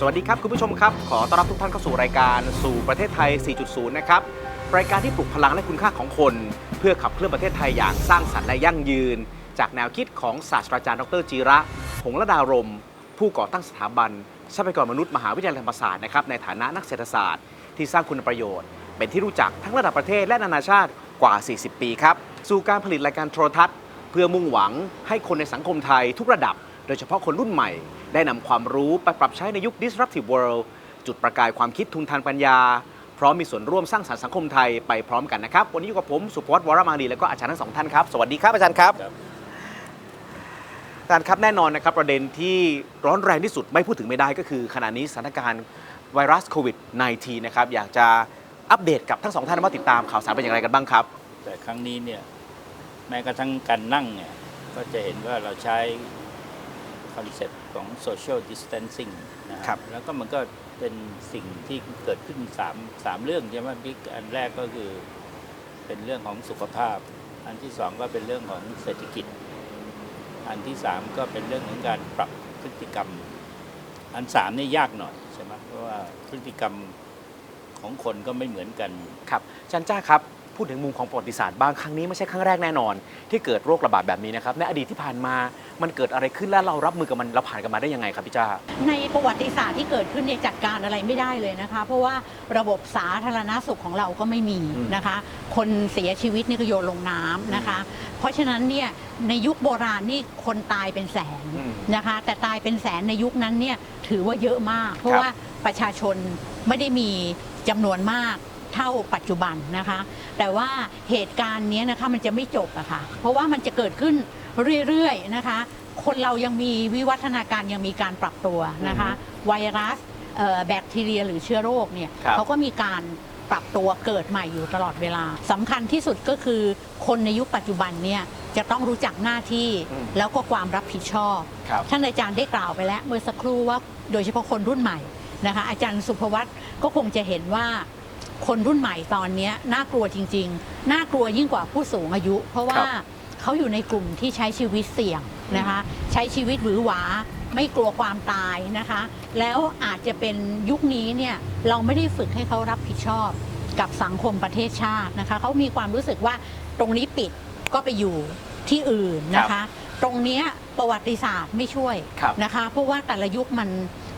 สวัสดีครับ คุณผู้ชมครับ ขอต้อนรับทุกท่านเข้าสู่รายการสู่ประเทศไทย 4.0 นะครับ รายการที่ปลุกพลังและคุณค่าของคน เพื่อขับเคลื่อนประเทศไทยอย่างสร้างสรรค์และยั่งยืน จากแนวคิดของศาสตราจารย์ดรจีระ หงระดารม ผู้ก่อตั้งสถาบันทรัพยากรมนุษย์มหาวิทยาลัยธรรมศาสตร์นะครับในฐานะนักเศรษฐศาสตร์ ที่สร้างคุณประโยชน์ เป็นที่รู้จักทั้งระดับประเทศและนานาชาติกว่า 40 ปีครับสู่การผลิตรายการโทรทัศน์ เพื่อมุ่งหวังให้คนในสังคมไทยทุกระดับ โดยเฉพาะคนรุ่นใหม่ ได้นำความรู้ไปปรับใช้ในยุค disruptive world จุดประกายความคิดทุนทางปัญญา พร้อมมีส่วนร่วมสร้างสรรค์สังคมไทยไปพร้อมกันนะครับ วันนี้อยู่กับผม สุพจน์วรมาลีและก็อาจารย์ทั้งสองท่านครับ สวัสดีครับอาจารย์ครับครับ อาจารย์ครับแน่นอนนะครับ ประเด็นที่ร้อนแรงที่สุดไม่พูดถึงไม่ได้ก็คือขณะนี้สถานการณ์ไวรัสโควิด -19 นะครับอยากจะอัปเดตกับทั้งสองท่านว่าติดตามข่าวสารเป็นอย่างไรกันบ้างครับ แต่ครั้งนี้เนี่ยแม้กระทั่งการนั่งเนี่ยก็จะเห็นว่าเราใช้คอนเซ็ปต์ ของ social distancing นะครับแล้วก็มันก็เป็นสิ่งที่เกิดขึ้นสามสามเรื่องใช่ไหมบิ๊กอันแรกก็คือเป็นเรื่องของสุขภาพ อันที่สองก็เป็นเรื่องของเศรษฐกิจ อันที่สามก็เป็นเรื่องของการปรับพฤติกรรม อันสามนี่ยากหน่อยใช่ไหมเพราะว่าพฤติกรรมของคนก็ไม่เหมือนกัน ครับอาจารย์จ้าครับ พูดถึงมุมของประวัติศาสตร์บ้างครั้งนี้ไม่ใช่ครั้งแรกแน่นอน ที่เกิดโรคระบาดแบบนี้นะครับในอดีตที่ผ่านมามันเกิดอะไรขึ้นและเรารับมือกับมันเราผ่านกันมาได้ยังไงครับพี่จ้าในประวัติศาสตร์ที่เกิดขึ้นเนี่ยจัดการอะไรไม่ได้เลยนะคะ เพราะว่าระบบสาธารณสุขของเราก็ไม่มีนะคะ คนเสียชีวิตนี่ก็โยนลงน้ำนะคะ เพราะฉะนั้นเนี่ยในยุคโบราณนี่คนตายเป็นแสนนะคะ แต่ตายเป็นแสนในยุคนั้นเนี่ยถือว่าเยอะมาก เพราะว่าประชาชนไม่ได้มีจำนวนมาก เท่าปัจจุบันนะคะ แต่ว่าเหตุการณ์เนี้ยนะคะมันจะไม่จบอะค่ะ เพราะว่ามันจะเกิดขึ้นเรื่อยๆนะคะ คนเรายังมีวิวัฒนาการยังมีการปรับตัวนะคะ ไวรัสเอ่อแบคทีเรียหรือเชื้อโรคเนี่ยครับเขาก็มีการปรับตัวเกิดใหม่อยู่ตลอดเวลาสำคัญที่สุดก็คือคนในยุคปัจจุบันเนี่ยจะต้องรู้จักหน้าที่อืมแล้วก็ความรับผิดชอบครับท่านอาจารย์ได้กล่าวไปแล้วเมื่อสักครู่ว่าโดยเฉพาะคนรุ่นใหม่นะคะอาจารย์สุภวัตก็คงจะเห็นว่า คนรุ่นใหม่ตอนเนี้ยน่ากลัวจริง ๆ น่ากลัวยิ่งกว่าผู้สูงอายุ เพราะว่าเขาอยู่ในกลุ่มที่ใช้ชีวิตเสี่ยงนะคะ ใช้ชีวิตหวือหวาไม่กลัวความตายนะคะ แล้วอาจจะเป็นยุคนี้เนี่ยเราไม่ได้ฝึกให้เขารับผิดชอบกับสังคมประเทศชาตินะคะเขามีความรู้สึกว่าตรงนี้ปิดก็ไปอยู่ที่อื่นนะคะ ตรงเนี้ยประวัติศาสตร์ไม่ช่วยครับนะคะ เพราะว่าแต่ละยุคมัน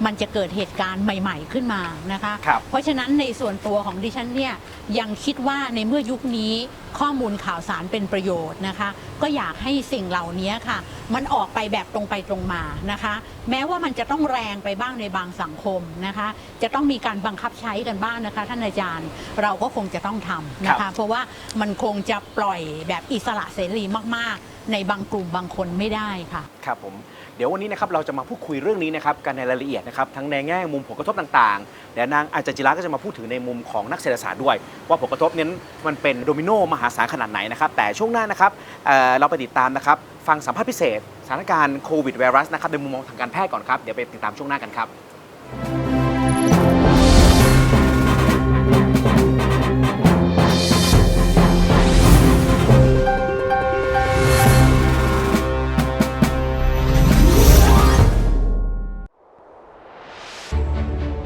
มันจะเกิดเหตุการณ์ใหม่ ๆ ขึ้นมานะคะ ครับ เพราะฉะนั้นในส่วนตัวของดิฉันเนี่ยยังคิดว่าในเมื่อยุคนี้ข้อมูลข่าวสารเป็นประโยชน์นะคะ ก็อยากให้สิ่งเหล่านี้ค่ะ มันออกไปแบบตรงไปตรงมานะคะ แม้ว่ามันจะต้องแรงไปบ้างในบางสังคมนะคะ จะต้องมีการบังคับใช้กันบ้างนะคะ ท่านอาจารย์เราก็คงจะต้องทำนะครัคะ บ เพราะว่ามันคงจะปล่อยแบบอิสระเสรีมากๆ ในบางกลุ่มบางคนไม่ได้ค่ะ ครับผมเดี๋ยววันนี้นะครับเราจะมาพูดคุยเรื่องนี้นะครับกันในรายละเอียดนะครับทั้งในแง่มุมผลกระทบต่างๆเดี๋ยวนางอาจารย์จิระก็จะมาพูดถึงในมุมของนักเศรษฐศาสตร์ด้วย ว่าผลกระทบนั้นมันเป็นโดมิโนมหาศาลขนาดไหนนะครับแต่ช่วงหน้านะครับเอ่อเราไปติดตามนะครับฟังสัมภาษณ์พิเศษสถานการณ์โควิดไวรัสนะครับในมุมมองทางการแพทย์ก่อนครับเดี๋ยวไปติดตามช่วงหน้ากันครับ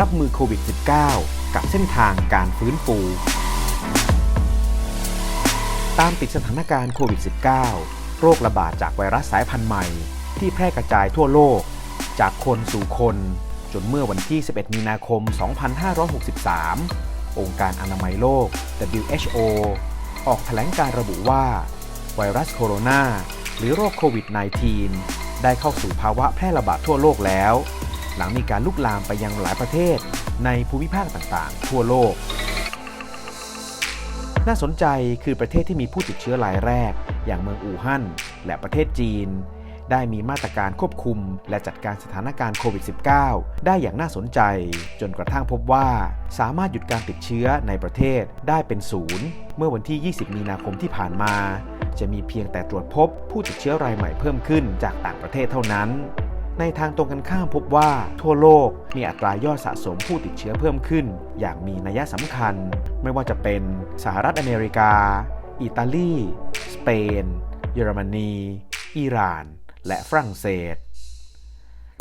รับมือโควิด -19 กับเส้นทางการฟื้นฟู ตามติดสถานการณ์โควิด -19 โรคระบาดจากไวรัสสายพันธุ์ใหม่ ที่แพร่กระจายทั่วโลก จากคนสู่คน จนเมื่อวันที่ 11 มีนาคม 2563 องค์การอนามัยโลก WHO ออกแถลงการระบุว่า ไวรัสโคโรนาหรือโรคโควิด -19 ได้เข้าสู่ภาวะแพร่ระบาดทั่วโลกแล้ว หลังมีการลุกลามไปยังหลายประเทศ ในภูมิภาคต่างๆ ทั่วโลก น่าสนใจคือประเทศที่มีผู้ติดเชื้อรายแรก อย่างเมืองอู่ฮั่นและประเทศจีน ได้มีมาตรการควบคุม และจัดการสถานการณ์โควิด -19 ได้อย่างน่าสนใจ จนกระทั่งพบว่า สามารถหยุดการติดเชื้อในประเทศได้เป็นศูนย์เมื่อวันที่ 20 มีนาคมที่ผ่านมาจะมีเพียงแต่ตรวจพบผู้ติดเชื้อรายใหม่เพิ่มขึ้นจากต่างประเทศเท่านั้น ในทางตรงกันข้ามพบว่าทั่วโลกมีอัตรายอดสะสมผู้ติดเชื้อเพิ่มขึ้น อย่างมีนัยสำคัญ ไม่ว่าจะเป็นสหรัฐอเมริกา อิตาลี สเปน เยอรมนี อิหร่าน และฝรั่งเศส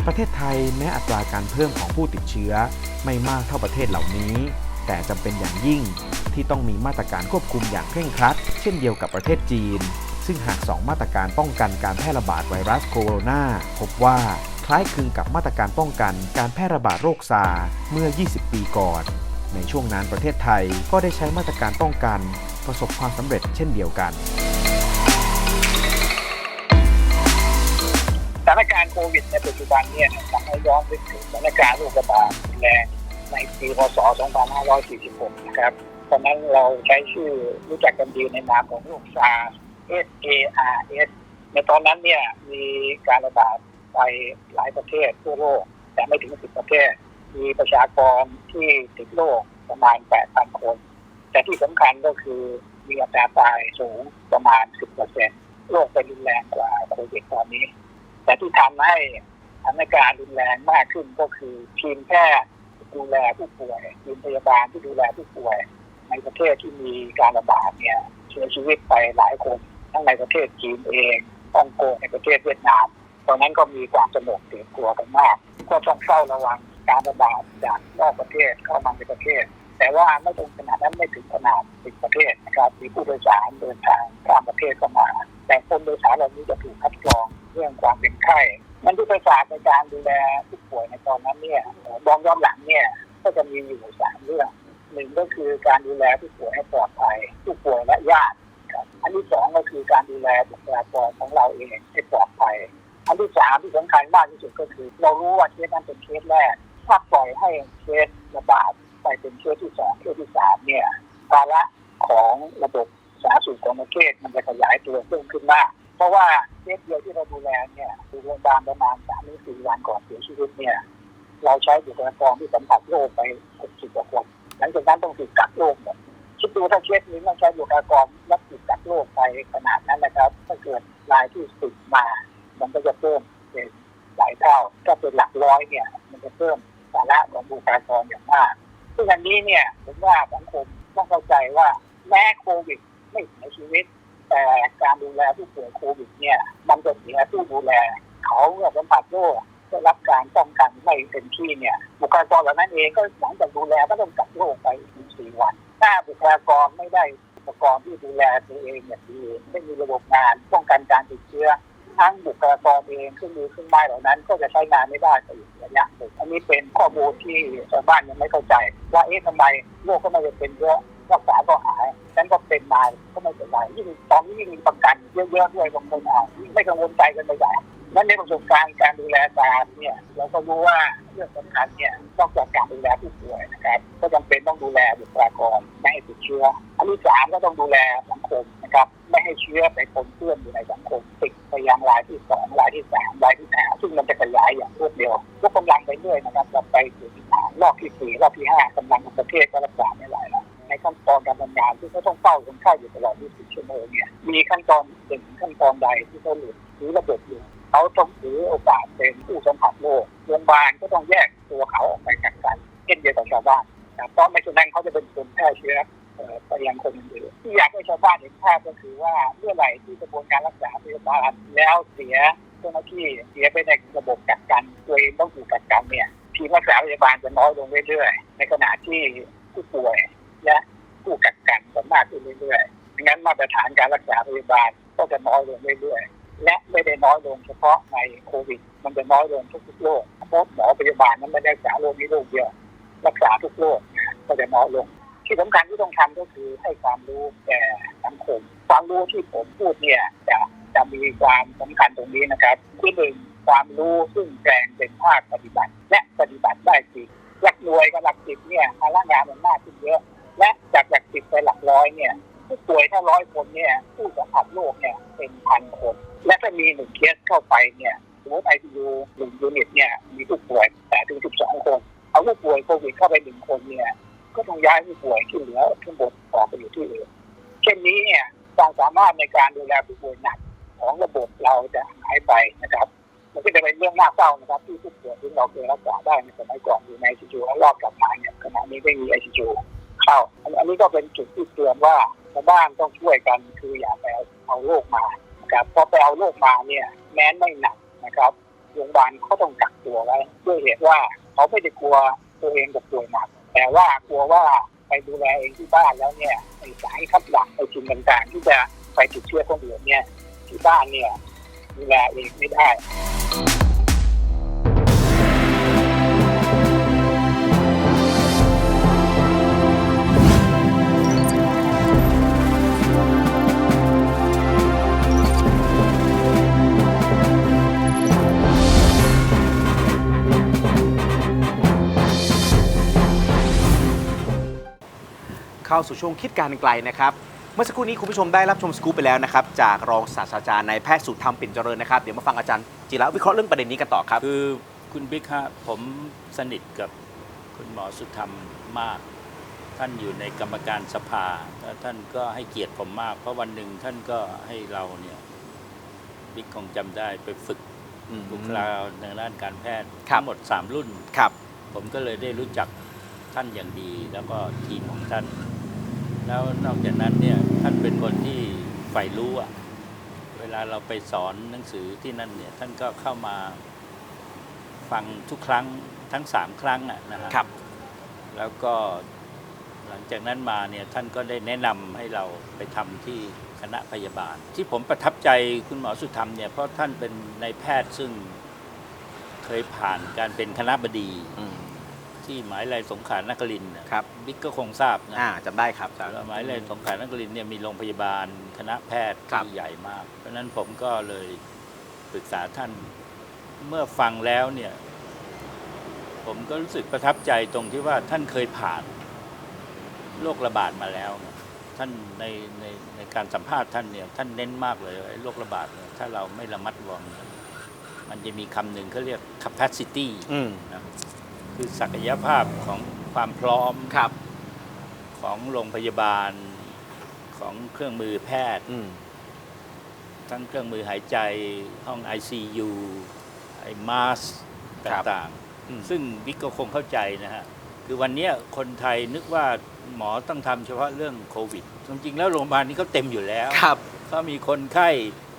ประเทศไทยแม้อัตราการเพิ่มของผู้ติดเชื้อไม่มากเท่าประเทศเหล่านี้ แต่จำเป็นอย่างยิ่งที่ต้องมีมาตรการควบคุมอย่างเคร่งครัด เช่นเดียวกับประเทศจีน ซึ่งหาก 2 มาตรการป้องกันการแพร่ระบาดไวรัสโคโรนาพบว่าคล้ายคลึงกับมาตรการป้องกันการแพร่ระบาดโรคซาร์เมื่อ 20 ปีก่อน ในช่วงนั้นประเทศไทยก็ได้ใช้มาตรการป้องกัน ประสบความสำเร็จเช่นเดียวกันสถานการณ์โควิดในปัจจุบันเนี่ยทำให้ย้อนไปถึงสถานการณ์โรคระบาดแรงในปีพศ 2546 นะครับ ตอนนั้นเราใช้ชื่อรู้จักกันดีในนามของโรคซาร์ S A R S ในตอนนั้นเนี่ยมีการระบาดไปหลายประเทศทั่วโลก แต่ไม่ถึง10ประเทศ มีประชากรที่ติดโรคประมาณ 8,000 คน แต่ที่สำคัญก็คือมีอัตราตายสูงประมาณ 10%โรคเป็นรุนแรงกว่าโควิดตอนนี้ แต่ที่ทำให้สถานการณ์รุนแรงมากขึ้นก็คือทีมแพทย์ดูแลผู้ป่วยทีมพยาบาลที่ดูแลผู้ป่วย ในประเทศที่มีการระบาดเนี่ยเสียชีวิตไปหลายคน ทั้งในประเทศจีนเองฮ่องกงในประเทศเวียดนามตอนนั้นก็มีความสนุกตื่นกลัวกันมาก ก็ต้องเฝ้าระวังการระบาดจากนอกประเทศเข้ามาในประเทศ แต่ว่าไม่ถึงขนาดนั้นไม่ถึงขนาดติดประเทศนะครับมีผู้โดยสารเดินทางข้ามประเทศเข้ามา แต่คนโดยสารเหล่านี้จะถูกคัดกรองเรื่องความเป็นไข้มันยุทธศาสตร์ในการดูแลผู้ป่วยในตอนนั้นเนี่ยมองย้อนหลังเนี่ยก็จะมีอยู่สามเรื่องหนึ่งก็คือการดูแลผู้ป่วยให้ปลอดภัยผู้ป่วยและญาติ อันที่สองก็คือการดูแลบุคลากรของเราเองให้ปลอดภัย อันที่สามที่สำคัญมากที่สุดก็คือ เรารู้ว่าเคสนั้นเป็นเคสแรก ถ้าปล่อยให้เคสระบาดไปเป็นเคสที่สองเคสที่สามเนี่ยภาระของระบบสาธารณสุขของประเทศมันจะขยายตัวเพิ่มขึ้นมากเพราะว่าเคสเดียวที่เราดูแลเนี่ยดูโรงพยาบาลประมาณสามถึงสี่วันก่อนเสียชีวิตเนี่ยเราใช้บุคลากรที่สัมผัสโรคไปหกสิบกว่าคนหลังจากนั้นต้องถูกกักโรคหมด คิดดูถ้าเคสนี้ต้องใช้บุคลากรรับถูกกักโรคไปขนาดนั้นนะครับ ถ้าเกิดรายที่ติดมา มันก็จะเพิ่มเป็นหลายเท่าถ้าเป็นหลักร้อยเนี่ย มันจะเพิ่มภาระของบุคลากรอย่างมากซึ่งอันนี้เนี่ยผมว่าสังคมต้องเข้าใจว่าแม้โควิดไม่เสียชีวิต แต่การดูแลผู้ป่วยโควิดเนี่ยมันจะเสียผู้ดูแล เขาเมื่อสัมผัสโรคได้รับการป้องกันไม่เต็มที่เนี่ยบุคลากรเหล่านั้นเองก็หลังจากดูแลก็ต้องกักโรคไปสี่วัน ถ้าบุคลากรไม่ได้อุปกรณ์ที่ดูแลตัวเองอย่างดีไม่มีระบบงานป้องกันการติดเชื้อ ทั้งบุคลากรเองเครื่องมือเครื่องไม้เหล่านั้น ก็จะใช้งานไม่ได้ไปอีกระยะหนึ่งอันนี้เป็นข้อมูลที่ชาวบ้านยังไม่เข้าใจ ว่าเอ๊ะทำไมโรคก็ไม่ได้เป็นเยอะรักษาก็หายฉันก็เป็นมาก็ไม่เป็นไรยิ่งตอนนี้ยิ่งมีประกันเยอะๆด้วยบางคนอ่านยิ่งไม่กังวลใจกันไปใหญ่ นั่นในประสบการณ์การดูแลตาเนี่ย เราก็รู้ว่าเรื่องสำคัญเนี่ยนอกจากการดูแลผู้ป่วยนะครับ ก็จำเป็นต้องดูแลบุคลากรไม่ให้ติดเชื้ออันที่สามก็ต้องดูแลสังคมนะครับ ไม่ให้เชื้อไปปนเปื้อนอยู่ในสังคมติดไปยังรายที่สองรายที่สามรายที่ห้าซึ่งมันจะขยายอย่างรวดเร็วยกกำลังไปเรื่อยนะครับเราไปถึงรอบที่สี่รอบที่ห้ากำลังของประเทศก็รักษาไม่ไหวแล้วในขั้นตอนการทำงานที่เขาต้องเฝ้าคนไข้อยู่ตลอด24ชั่วโมงเนี่ยมีขั้นตอนหนึ่งขั้นตอนใดที่เขาหลุดหรือระบบอยู่ เขาต้องถือโอกาสเป็นผู้สัมผัสโรคโรงพยาบาลก็ต้องแยกตัวเขาออกไปกักกันเช่นเดียวกับชาวบ้านนะเพราะไม่ฉะนั้นเขาจะเป็นคนแพร่เชื้อเอ่อไปยังคนอื่นที่อยากให้ชาวบ้านเห็นภาพก็คือว่าเมื่อไหร่ที่กระบวนการรักษาพยาบาลแล้วเสียเจ้าหน้าที่เสียไปในระบบกักกันตัวเองต้องถูกกักกันเนี่ยทีมรักษาพยาบาลจะน้อยลงเรื่อยๆ ในขณะที่ผู้ป่วยและผู้กักกันจะมากขึ้นเรื่อยๆงั้นมาตรฐานการรักษาพยาบาลก็จะน้อยลงเรื่อยๆ และไม่ได้น้อยลงเฉพาะในโควิด มันจะน้อยลงทุกๆโรคเพราะหมอพยาบาลนั้นไม่ได้รักษาโรคนี้โรคเดียวรักษาทุกโรคก็จะน้อยลง ที่สำคัญที่ต้องทำก็คือให้ความรู้แก่สังคมความรู้ที่ผมพูดเนี่ยจะจะมีความสำคัญตรงนี้นะครับที่หนึ่งความรู้ซึ่งแปลงเป็นภาคปฏิบัติ และปฏิบัติได้จริงหลักหน่วยกับหลักสิบเนี่ยภาระงานมันมากขึ้นเยอะ และจากหลักสิบไปหลักร้อยเนี่ย ผู้ป่วยถ้าร้อยคนเนี่ย ผู้สัมผัสโรคเนี่ยเป็นพันคน และถ้ามีหนึ่งเคสเข้าไปเนี่ยสมมติไอซียูหนึ่งยูนิตเนี่ยมีผู้ป่วยแต่ถึงสิบสองคน เอาผู้ป่วยโควิดเข้าไปหนึ่งคนเนี่ยก็ต้องย้ายผู้ป่วยที่เหลือทั้งหมดออกไปอยู่ที่อื่นเช่นนี้เนี่ยความสามารถในการดูแลผู้ป่วยหนักของระบบเราจะหายไปนะครับมันก็จะเป็นเรื่องน่าเศร้านะครับ ที่ผู้ป่วยที่เราเคยรักษาได้ในสมัยก่อนอยู่ในไอซียูแล้วรอบกลับมาเนี่ยขณะนี้ไม่มีไอซียู เข้า อันนี้ก็เป็นจุดที่เตือนว่าชาวบ้านต้องช่วยกันคืออย่าไปเอาโรคมานะครับพอไปเอาโรคมาเนี่ยแม้นไม่หนักนะครับโรงพยาบาลเขาต้องกักตัวไว้ด้วยเหตุว่าเขาไม่ได้กลัวตัวเองจะป่วยหนัก แต่ว่ากลัวว่าไปดูแลเองที่บ้านแล้วเนี่ยไอ้สายคัดหลังไอ้สิ่งต่างๆ ที่จะไปติดเชื้อคนอื่นเนี่ยที่บ้านเนี่ยดูแลเองไม่ได้ เข้าสู่ช่วงคิดการไกลนะครับ เมื่อสักครู่นี้คุณผู้ชมได้รับชมสกู๊ปไปแล้วนะครับ จากรองศาสตราจารย์นายแพทย์สุธรรมปิ่นเจริญนะครับ เดี๋ยวมาฟังอาจารย์จิระวิเคราะห์เรื่องประเด็นนี้กันต่อครับ คือคุณบิ๊กฮะผมสนิทกับคุณหมอสุธรรมมาก ท่านอยู่ในกรรมการสภาแล้วท่านก็ให้เกียรติผมมาก เพราะวันหนึ่งท่านก็ให้เราเนี่ยบิ๊กคงจำได้ไปฝึกบุคลากรในด้านการแพทย์ครับทั้งหมด 3 รุ่นครับ ผมก็เลยได้รู้จัก ท่านอย่างดีแล้วก็ทีมของท่าน แล้วนอกจากนั้นเนี่ยท่านเป็นคนที่ใฝ่รู้อะเวลาเราไปสอนหนังสือที่นั่นเนี่ยท่านก็เข้ามาฟังทุกครั้งทั้งสามครั้งอะนะฮะครับ แล้วก็หลังจากนั้นมาเนี่ยท่านก็ได้แนะนำให้เราไปทำที่คณะพยาบาล ที่ผมประทับใจคุณหมอสุธรรมเนี่ยเพราะท่านเป็นนายแพทย์ซึ่งเคยผ่านการเป็นคณะบดี ที่หมหาวิทยาลัยสงขลานครินทร์นะครับ บิ๊กก็คงทราบนะอ่าจำได้ครับอาจารย์แล้วหมหาวิทยาลัยสงขลานครินทร์เนี่ยมีโรงพยาบาลคณะแพทย์ครับ ที่ใหญ่มาก เพราะฉะนั้นผมก็เลยปรึกษาท่านเมื่อฟังแล้วเนี่ย ผมก็รู้สึกประทับใจตรงที่ว่าท่านเคยผ่านโรคระบาดมาแล้วนะท่านในในในการสัมภาษณ์ท่านเนี่ย ท่านเน้นมากเลยว่าไอ้โรคระบาดเนี่ยถ้าเราไม่ระมัดระวังเนี่ยมันจะมีคำหนึ่งเขาเรียก capacity อืมนะ คือศักยภาพของความพร้อมครับ ของโรงพยาบาลของเครื่องมือแพทย์ อืม ทั้งเครื่องมือหายใจห้อง ICU ไอ้มาสต่างอืม ๆ ซึ่งบิ๊กก็คงเข้าใจนะฮะ คือวันเนี้ยคนไทยนึกว่าหมอต้องทำเฉพาะเรื่องโควิดจริงๆแล้วโรงพยาบาลนี้เขาเต็มอยู่แล้ว ครับเขามีคนไข้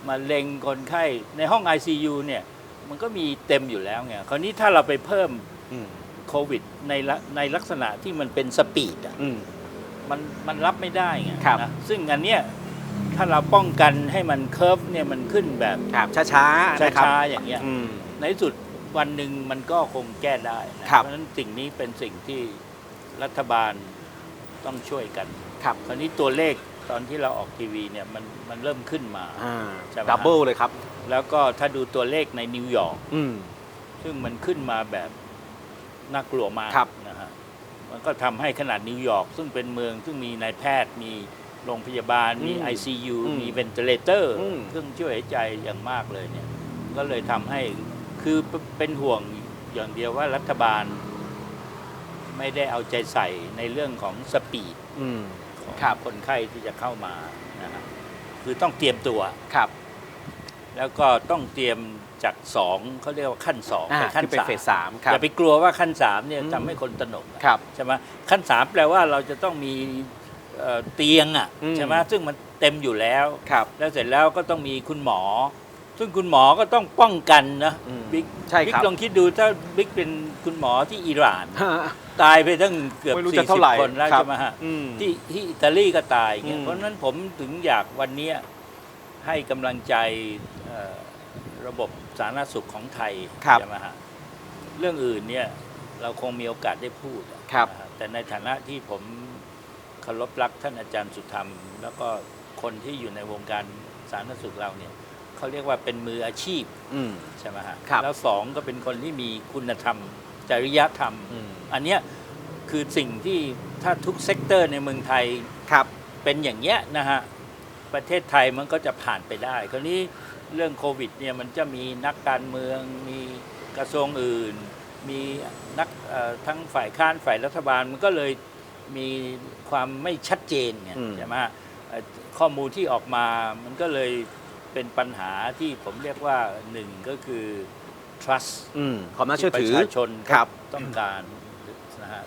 มาเล็งคนไข้ในห้อง ICU เนี่ยมันก็มีเต็มอยู่แล้วไงคราวนี้ถ้าเราไปเพิ่มอืม โควิดในละในลักษณะที่มันเป็นสปีดอะอืมมันมันรับไม่ได้ไงครับนะซึ่งอันเนี้ยถ้าเราป้องกันให้มันเคิร์ฟเนี่ยมันขึ้นแบบครับช้าๆนะครับช้าๆอย่างเงี้ยอืมในที่สุดวันหนึ่งมันก็คงแก้ได้นะครับเพราะฉะนั้นสิ่งนี้เป็นสิ่งที่รัฐบาลต้องช่วยกัน ครับคราวนี้ตัวเลขตอนที่เราออกทีวีเนี่ยมันมันเริ่มขึ้นมาอ่าใช่ไหมดับเบิลเลยครับ แล้วก็ถ้าดูตัวเลขในนิวยอร์กอืมซึ่งมันขึ้นมาแบบ น่ากลัวมากครับนะฮะมันก็ทำให้ขนาดนิวยอร์กซึ่งเป็นเมืองซึ่งมีนายแพทย์มีโรงพยาบาลมี อืม ICU อืมมีเวนเทเลเตอร์อืม เครื่องช่วยหายใจอย่างมากเลยเนี่ย ก็เลยทำให้คือเป็นห่วงอย่างเดียวว่ารัฐบาล ไม่ได้เอาใจใส่ในเรื่องของสปีด อืม ของครับ คนไข้ที่จะเข้ามานะฮะคือต้องเตรียมตัว ครับ แแล้วก็ต้องเตรียมจากสองเขาเรียกว่าขั้นสองอ่าไปขั้นที่เป็นสามเฟสสามครับอย่าไปกลัวว่าขั้นสามเนี่ยอืมทำให้คนตระหนกอะครับใช่ไหมขั้นสามแปลว่าเราจะต้องมีเอ่อเตียงอะอืมใช่ไหมซึ่งมันเต็มอยู่แล้วครับแล้วเสร็จแล้วก็ต้องมีคุณหมอ ซึ่งคุณหมอก็ต้องป้องกันนะอืมบิ๊กใช่บิ๊ครักบลองคิดดูถ้าบิ๊กเป็นคุณหมอที่อิหร่าน ตายไปตั้งเกือบไม่รู้สี่จะสิเท่าไหร่บคนแล้วครับใช่ไหมฮะอืมที่ที่อิตาลีก็ตายเงี้อืยมเพราะฉะนั้นผมถึงอยากวันเนี้ยให้กำลังใจเอ่อระบบสาธารณสุขของไทยครับใช่ไหมฮะเรื่องอื่นเนี่ยเราคงมีโอกาสได้พูดอะครับ นะฮะแต่ในฐานะที่ผมเคารพรักท่านอาจารย์สุธรรม แล้วก็คนที่อยู่ในวงการสาธารณสุขเราเนี่ยเขาเรียกว่าเป็นมืออาชีพ อืม ใช่ไหมฮะครับแล้วสองก็เป็นคนที่มีคุณธรรม จริยธรรม อืม อันเนี้ยคือสิ่งที่ถ้าทุกเซกเตอร์ในเมืองไทยครับ เป็นอย่างเงี้ยนะฮะ ประเทศไทยมันก็จะผ่านไปได้ คราวนี้ เรื่องโควิดเนี่ยมันจะมีนักการเมือง มีกระทรวงอื่น มีนักเอ่อทั้งฝ่ายค้านฝ่ายรัฐบาลมันก็เลยมีความไม่ชัดเจนไงอืมใช่ไหมฮะเอ่อข้อมูลที่ออกมามันก็เลยเป็นปัญหาที่ผมเรียกว่าหนึ่งก็คือ trust อืมความน่าเชื่อถือที่ประชาชนครับต้องการนะฮะ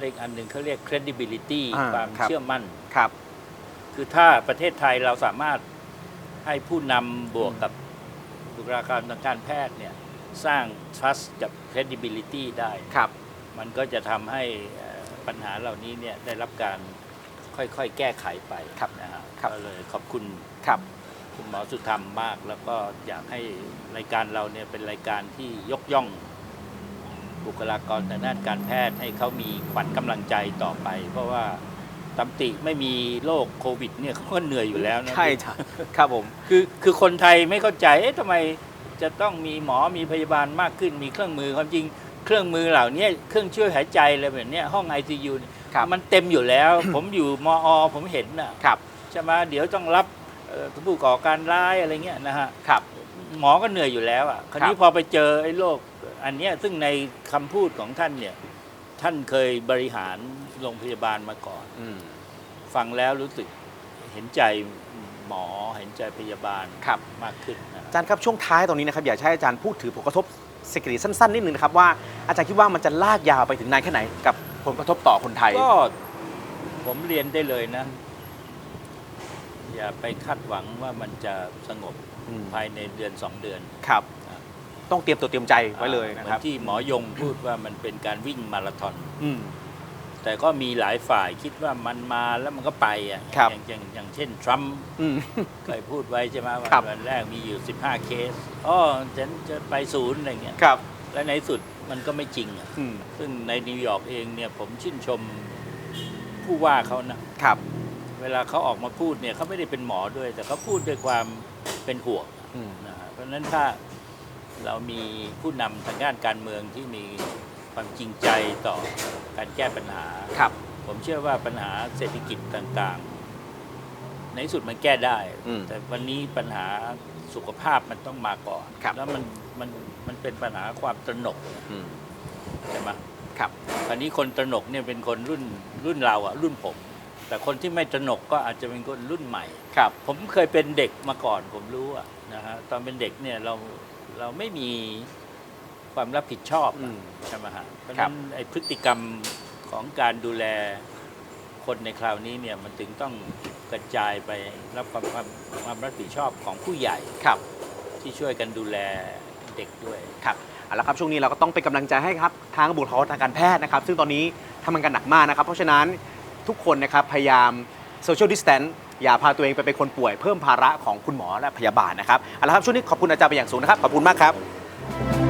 เลขอันหนึ่งเขาเรียก credibility อ่าความครับเชื่อมั่นครับ คือถ้าประเทศไทยเราสามารถ ให้ผู้นำบวกกับบุคลากรทางการแพทย์เนี่ยสร้าง trust กับ credibility ได้ ครับ มันก็จะทำให้เอ่อปัญหาเหล่านี้เนี่ยได้รับการค่อยๆ แก้ไขไปครับนะฮะครับ ก็เลยขอบคุณครับ คุณหมอสุธรรมมาก แล้วก็อยากให้รายการเราเนี่ยเป็นรายการที่ยกย่อง บุคลากรทางด้านการแพทย์ให้เขามีขวัญกำลังใจต่อไป เพราะว่า ตำติไม่มีโรคโควิดเนี่ยเขาก็เหนื่อยอยู่แล้วนะใช่จ้ะครับผม คือคือคนไทยไม่เข้าใจเอ๊ะทำไมจะต้องมีหมอมีพยาบาลมากขึ้นมีเครื่องมือความจริงเครื่องมือเหล่านี้เครื่องช่วยหายใจอะไรแบบเนี้ยห้อง ICU เนี่ยครับมันเต็มอยู่แล้ว ผมอยู่มอผมเห็นน่ะครับใช่ไหมเดี๋ยวต้องรับเอ่อผู้ก่อการร้ายอะไรเงี้ยนะฮะครับหมอก็เหนื่อยอยู่แล้วอะคราวนี้ครับพอไปเจอไอ้โรคอันเนี้ยซึ่งในคำพูดของท่านเนี่ยท่านเคยบริหาร โรงพยาบาลมาก่อน อืมฟังแล้วรู้สึกเห็นใจหมอเห็นใจพยาบาลครับ มากขึ้นนะอาจารย์ครับช่วงท้ายตรงนี้นะครับอยากให้อาจารย์พูดถึงผลกระทบเศรษฐกิจสั้นๆนิดนึงนะครับว่าอาจารย์คิดว่ามันจะลากยาวไปถึงนานแค่ไหนกับผลกระทบต่อคนไทย ก็ผมเรียนได้เลยนะ อย่าไปคาดหวังว่ามันจะสงบอืม ภายในเดือนสองเดือนครับครับต้องเตรียมตัวเตรียมใจไว้เลยเหนะมืครับที่หมอยงพูดว่ามันเป็นการวิ่งมาราธอน อืม แต่ก็มีหลายฝ่ายคิดว่ามันมาแล้วมันก็ไปอะครับอย่างอย่างอย่างเช่นทรัมป์อืม เคยพูดไว้ใช่ไหมว่าครับ วันแรกมีอยู่ 15 เคสอ๋อฉันจะไปศูนย์อะไรเงี้ยครับและในสุดมันก็ไม่จริงอะอืมซึ่งในนิวยอร์กเองเนี่ยผมชื่นชมผู้ว่าเขานะ ครับเวลาเขาออกมาพูดเนี่ยเขาไม่ได้เป็นหมอด้วย แต่เขาพูดด้วยความเป็นห่วงอืมนะฮะเพราะฉะนั้นถ้าเรามีผู้นำทางด้านการเมืองที่มี ความจริงใจต่อการแก้ปัญหา ครับ ผมเชื่อว่าปัญหาเศรษฐกิจต่างๆ ในที่สุดมันแก้ได้ อืมแต่วันนี้ปัญหาสุขภาพมันต้องมาก่อน ครับ แล้วมันมันมันเป็นปัญหาความตระหนกอืมใช่ไหมครับคราวนี้คนตระหนกเนี่ยเป็นคนรุ่นรุ่นเราอะรุ่นผม แต่คนที่ไม่ตระหนกก็อาจจะเป็นคนรุ่นใหม่ ครับ ผมเคยเป็นเด็กมาก่อนผมรู้อะนะฮะตอนเป็นเด็กเนี่ยเราเราไม่มี ความรับผิดชอบอือะมใช่ไหมฮะเพราะฉะครับนั้นไอ้พฤติกรรมของการดูแลคนในคราวนี้เนี่ยมันถึงต้องกระจายไปรับความความความรับผิดชอบของผู้ใหญ่ครับ ที่ช่วยกันดูแลเด็กด้วย ครับเอาละครับช่วงนี้เราก็ต้องเป็นกำลังใจให้ครับทางบุคลากรทางการแพทย์นะครับ ซึ่งตอนนี้ทำงานกันหนักมากนะครับ เพราะฉะนั้นทุกคนนะครับพยายามโซเชียลดิสแตนต์อย่าพาตัวเองไปเป็นคนป่วยเพิ่มภาระของคุณหมอและพยาบาลนะครับเอาละครับช่วงนี้ขอบคุณอาจารย์เป็นอย่างสูงนะครับ ขอบคุณมากครับ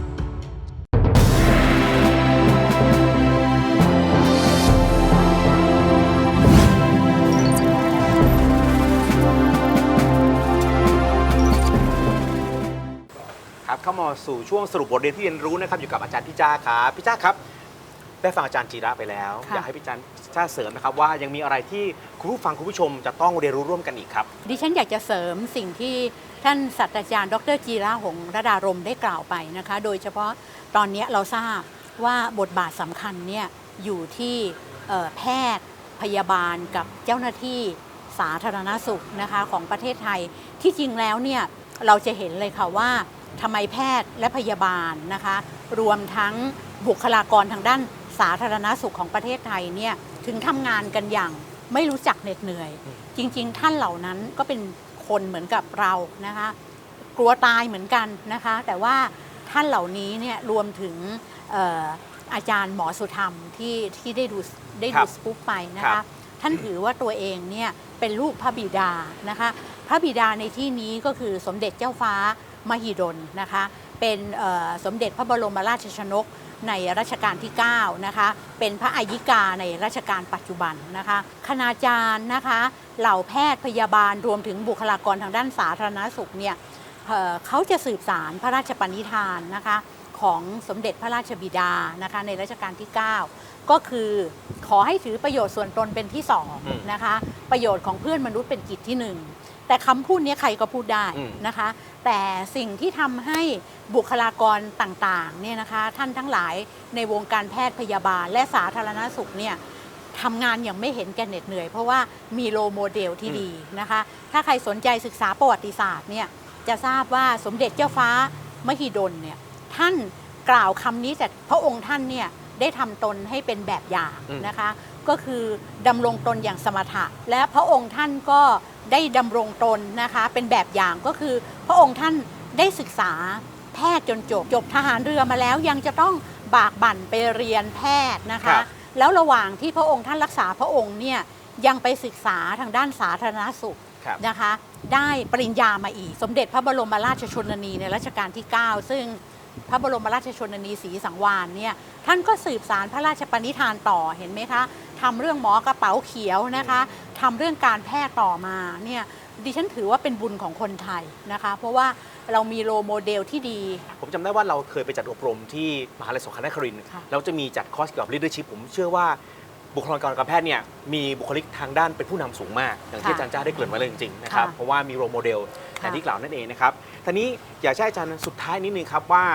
สู่ช่วงสรุปบทเรียนที่เรียนรู้นะครับอยู่กับอาจารย์พี่จ้าครับพี่จ้าครับได้ฟังอาจารย์จีระไปแล้ว ค่ะ อยากให้พี่จ้าจ้าเสริมนะครับว่ายังมีอะไรที่คุณผู้ฟังคุณผู้ชมจะต้องเรียนรู้ร่วมกันอีกครับ ดิฉันอยากจะเสริมสิ่งที่ท่านศาสตราจารย์ ดรจีระหงระดารมได้กล่าวไปนะคะ โดยเฉพาะตอนนี้เราทราบว่าบทบาทสำคัญเนี่ยอยู่ที่เอ่อแพทย์พยาบาลกับเจ้าหน้าที่สาธารณสุขนะคะของประเทศไทยที่จริงแล้วเนี่ยเราจะเห็นเลยค่ะว่า ทำไมแพทย์และพยาบาลนะคะ รวมทั้งบุคลากรทางด้านสาธารณสุขของประเทศไทยเนี่ยถึงทำงานกันอย่างไม่รู้จักเหน็ดเหนื่อย จริง ๆ ท่านเหล่านั้นก็เป็นคนเหมือนกับเรานะคะ กลัวตายเหมือนกันนะคะ แต่ว่าท่านเหล่านี้เนี่ยรวมถึงเอ่ออาจารย์หมอสุธรรมที่ที่ได้ดูได้ครัดูบสกู๊ปไปนะครัคะบท่านถือว่าตัวเองเนี่ยเป็นลูกพระบิดานะคะ พระบิดาในที่นี้ก็คือสมเด็จเจ้าฟ้า มหิดลนะคะ เป็นสมเด็จพระบรมราชชนกในรัชกาลที่ 9 นะคะ เป็นพระอายิกาในรัชกาลปัจจุบันนะคะ คณาจารย์นะคะ เหล่าแพทย์พยาบาลรวมถึงบุคลากรทางด้านสาธารณสุขเนี่ยเขาจะสืบสารพระราชปณิธานนะคะของสมเด็จพระราชบิดานะคะในรัชกาลที่ 9 ก็คือขอให้ถือประโยชน์ส่วนตนเป็นที่สองนะคะประโยชน์ของเพื่อนมนุษย์เป็นกิจที่หนึ่ง แต่คำพูดเนี้ยใครก็พูดได้อืมนะคะ แต่สิ่งที่ทำให้บุคลากรต่างๆเนี่ยนะคะท่านทั้งหลายในวงการแพทย์พยาบาล และสาธารณสุขเนี่ยทำงานอย่างไม่เห็นแก่เหน็ดเหนื่อย เพราะว่ามีโลโมเดลที่ดีนะคะ ถ้าใครสนใจศึกษาประวัติศาสตร์เนี่ยจะทราบว่าสมเด็จเจ้าฟ้ามหิดลเนี่ยท่านกล่าวคำนี้แต่พระองค์ท่านเนี่ยได้ทำตนให้เป็นแบบอย่างอืมนะคะ ก็คือดำรงตนอย่างสมถะ และพระองค์ท่านก็ ได้ดำรงตนนะคะ เป็นแบบอย่างก็คือ พระองค์ท่านได้ศึกษาแพทย์จนจบจบทหารเรือมาแล้วยังจะต้องบากบั่นไปเรียนแพทย์นะครัคะ บ แล้วระหว่างที่พระองค์ท่านรักษาพระองค์เนี่ยยังไปศึกษาทางด้านสาธารณสุข ครับ นะคะ ได้ปริญญามาอีก สมเด็จพระบรมราชชนนีในรัชกาลที่ 9 ซึ่งพระบรมราชชนนีศรีสังวานเนี่ยท่านก็สืบสารพระราชปณิธานต่อเห็นไหมคะ ทำเรื่องหมอกระเป๋าเขียวนะคะทำเรื่องการแพทย์ต่อมาเนี่ยดิฉันถือว่าเป็นบุญของคนไทยนะคะ เพราะว่าเรามีโรลโมเดลที่ดี ผมจำได้ว่าเราเคยไปจัดอบรมที่มหาลัยสงขลานครินทร์ค่ะแล้วจะมีจัดคอร์สเกี่ยวกับ leadership ผมเชื่อว่าบุคลากรการแพทย์เนี่ยมีบุคลิกทางด้านเป็นผู้นำสูงมาก อย่างที่อาจารย์จ้าได้เกริ่นไว้เลยจริงๆนะครับค่ะเพราะว่ามีโรโมเดลอย่างที่กล่าวนั่นเองนะครับทีนี้อยากให้อาจารย์สุดท้ายนิดนึงครับว่า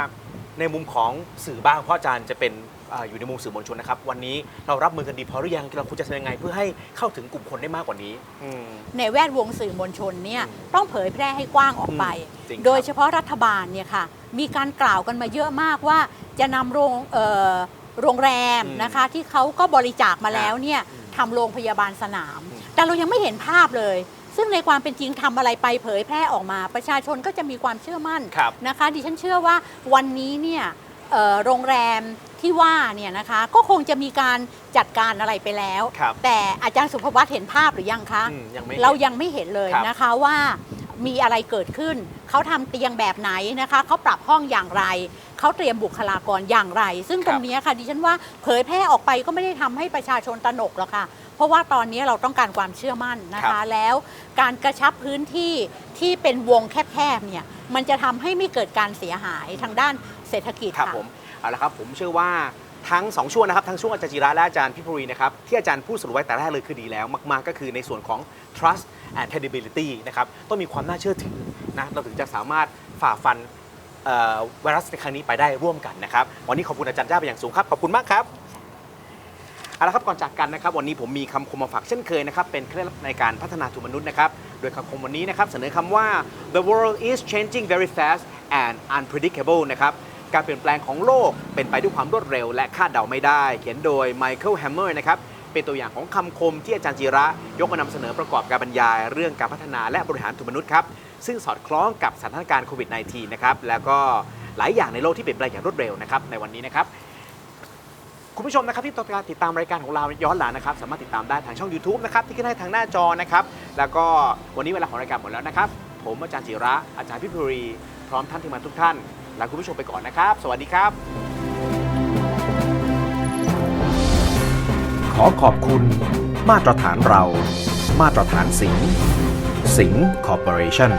ในมุมของสื่อบ้างเพราะอาจารย์จะเป็น อ่าอยู่ในมุมสื่อมวลชนนะครับ วันนี้เรารับมือกันดีพอหรือยังเราควรจะทำยังไง เพื่อให้เข้าถึงกลุ่มคนได้มากกว่านี้ อืม ในแวดวงสื่อมวลชนเนี่ยอืมต้องเผยแพร่ให้กว้างออกไปอืมจริงครับ โดยเฉพาะรัฐบาลเนี่ยค่ะมีการกล่าวกันมาเยอะมากว่าจะนำโรงเอ่อโรงแรมอืมนะคะที่เขาก็บริจาคมาแล้วเนี่ยอืมทำโรงพยาบาลสนามอืมแต่เรายังไม่เห็นภาพเลย ซึ่งในความเป็นจริงทำอะไรไปเผยแพร่ออกมา ประชาชนก็จะมีความเชื่อมั่นครับ นะคะดิฉันเชื่อว่าวันนี้เนี่ยเอ่อโรงแรม ที่ว่าเนี่ยนะคะก็คงจะมีการจัดการอะไรไปแล้ว ครับแต่อาจารย์สุภวัตเห็นภาพหรือยังคะ อืมยังไม่เราห็นยังไม่เห็นเลยครับ นะคะว่ามีอะไรเกิดขึ้น เขาทำเตียงแบบไหนนะคะเขาปรับห้องอย่างไร เขาเตรียมบุคลากรอย่างไร ซึ่งตรงเนี้ยค่ะดิฉันว่าเผยแพร่ออกไปก็ไม่ได้ทำให้ประชาชนตระหนกหรอกค่ะ เพราะว่าตอนนี้เราต้องการความเชื่อมั่นนะครัคะ บ แล้วการกระชับพื้นที่ที่เป็นวงแคบๆเนี่ยมันจะทำให้ไม่เกิดการเสียหายทางด้านเศรษฐกิจครับค่ะ ผม เอาละครับผมเชื่อว่าทั้ง 2 ช่วงนะครับทั้งช่วงอาจารย์จิระและอาจารย์พิพรีนะครับที่อาจารย์พูดสรุปไว้แต่แรกเลยคือดีแล้วมาก ๆ ก็คือในส่วนของ trust and credibility นะครับต้องมีความน่าเชื่อถือนะเราถึงจะสามารถฝ่าฟันไวรัสในครั้งนี้ไปได้ร่วมกันนะครับ วันนี้ขอบคุณอาจารย์จ้าเป็นอย่างสูงครับ ขอบคุณมากครับเอาละครับก่อนจากกันนะครับ วันนี้ผมมีคำคมมาฝากเช่นเคยนะครับ เป็นเคล็ดลับในการพัฒนาทุนมนุษย์นะครับ โดยคำคมวันนี้นะครับ เสนอคำว่า the world is changing very fast and unpredictable นะครับ การเปลี่ยนแปลงของโลกเป็นไปด้วยความรวดเร็ว และคาดเดาไม่ได้ เขียนโดย Michael Hammer นะครับเป็นตัวอย่างของคำคมที่อาจารย์จีระ ยกมานำเสนอประกอบการบรรยาย เรื่องการพัฒนาและบริหารทุนมนุษย์ครับซึ่งสอดคล้องกับสถานการณ์โควิด -19 นะครับแล้วก็หลายอย่างในโลกที่เปลี่ยนแปลงอย่างรวดเร็วนะครับในวันนี้นะครับคุณผู้ชมนะครับที่ต้องการติดตามรายการของเราย้อนหลังนะครับ สามารถติดตามได้ทางช่อง YouTube นะครับที่ขึ้นให้ทางหน้าจอนะครับ แล้วก็วันนี้เวลาของรายการหมดแล้วนะครับ ผมอาจารย์จิระอาจารย์พิพุรี พร้อมท่านที่มาทุกท่าน ลาคุณผู้ชมไปก่อนนะครับ สวัสดีครับ ขอขอบคุณ มาตรฐานเรา มาตรฐานสิงสิงคอร์ปอเรชั่น